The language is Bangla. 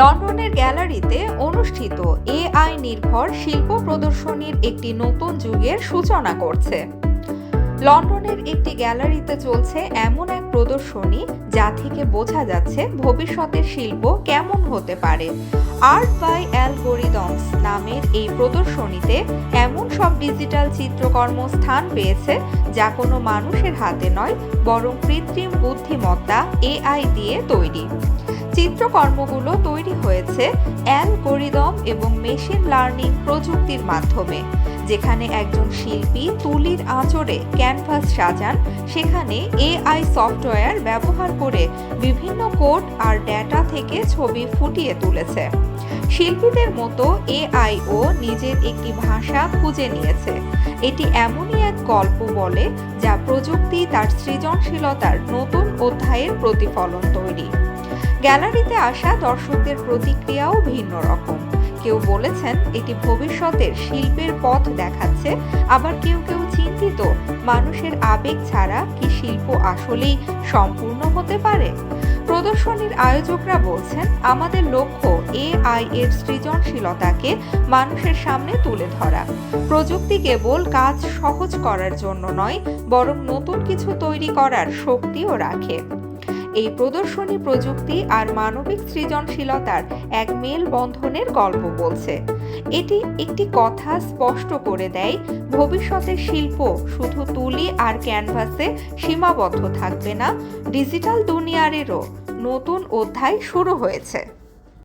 লন্ডনের গ্যালারিতে অনুষ্ঠিত এআই নির্ভর শিল্প প্রদর্শনীর একটি নতুন যুগের সূচনা করছে। লন্ডনের একটি গ্যালারিতে চলছে এমন এক প্রদর্শনী যা থেকে বোঝা যাচ্ছে ভবিষ্যতের শিল্প কেমন হতে পারে। আর্ট বাই অ্যালগোরিদমস নামের এই প্রদর্শনীতে এমন সব ডিজিটাল চিত্রকর্ম স্থান পেয়েছে যা কোনো মানুষের হাতে নয়, বরং কৃত্রিম বুদ্ধিমত্তা এআই দিয়ে তৈরি। চিত্রকর্মগুলো তৈরি হয়েছে অ্যালগোরিদম এবং মেশিন লার্নিং প্রযুক্তির মাধ্যমে, যেখানে একজন শিল্পী তুলির আঁচড়ে ক্যানভাস সাজান, সেখানে এআই সফটওয়্যার ব্যবহার করে বিভিন্ন কোড আর ডেটা থেকে ছবি ফুটিয়ে তুলেছে। শিল্পীদের মতো এআইও নিজের একটি ভাষা খুঁজে নিয়েছে। এটি এমনই এক গল্প বলে, যা প্রযুক্তি তার সৃজনশীলতার নতুন অধ্যায়ের প্রতিফলন তৈরি। গ্যালারিতে আসা দর্শকদের প্রতিক্রিয়াও ভিন্ন রকম। কেউ বলেছেন, এটি ভবিষ্যতের শিল্পের পথ দেখাচ্ছে। আবার কেউ কেউ চিন্তিত, মানুষের আবেগ ছাড়া কি শিল্প আসলেই সম্পূর্ণ হতে পারে? প্রদর্শনীর আয়োজকরা বলছেন, আমাদের লক্ষ্য এআই এর সৃজনশীলতাকে মানুষের সামনে তুলে ধরা। প্রযুক্তি কেবল কাজ সহজ করার জন্য নয়, বরং নতুন কিছু তৈরি করার শক্তিও রাখে। এই প্রদর্শনী প্রযুক্তি আর মানবিক সৃজনশীলতার এক মেলবন্ধনের গল্প বলছে। এটি একটি কথা স্পষ্ট করে দেয় ভবিষ্যতের শিল্প শুধু তুলি আর ক্যানভাসে সীমাবদ্ধ থাকবে না, ডিজিটাল দুনিয়ারেরও নতুন অধ্যায় শুরু হয়েছে।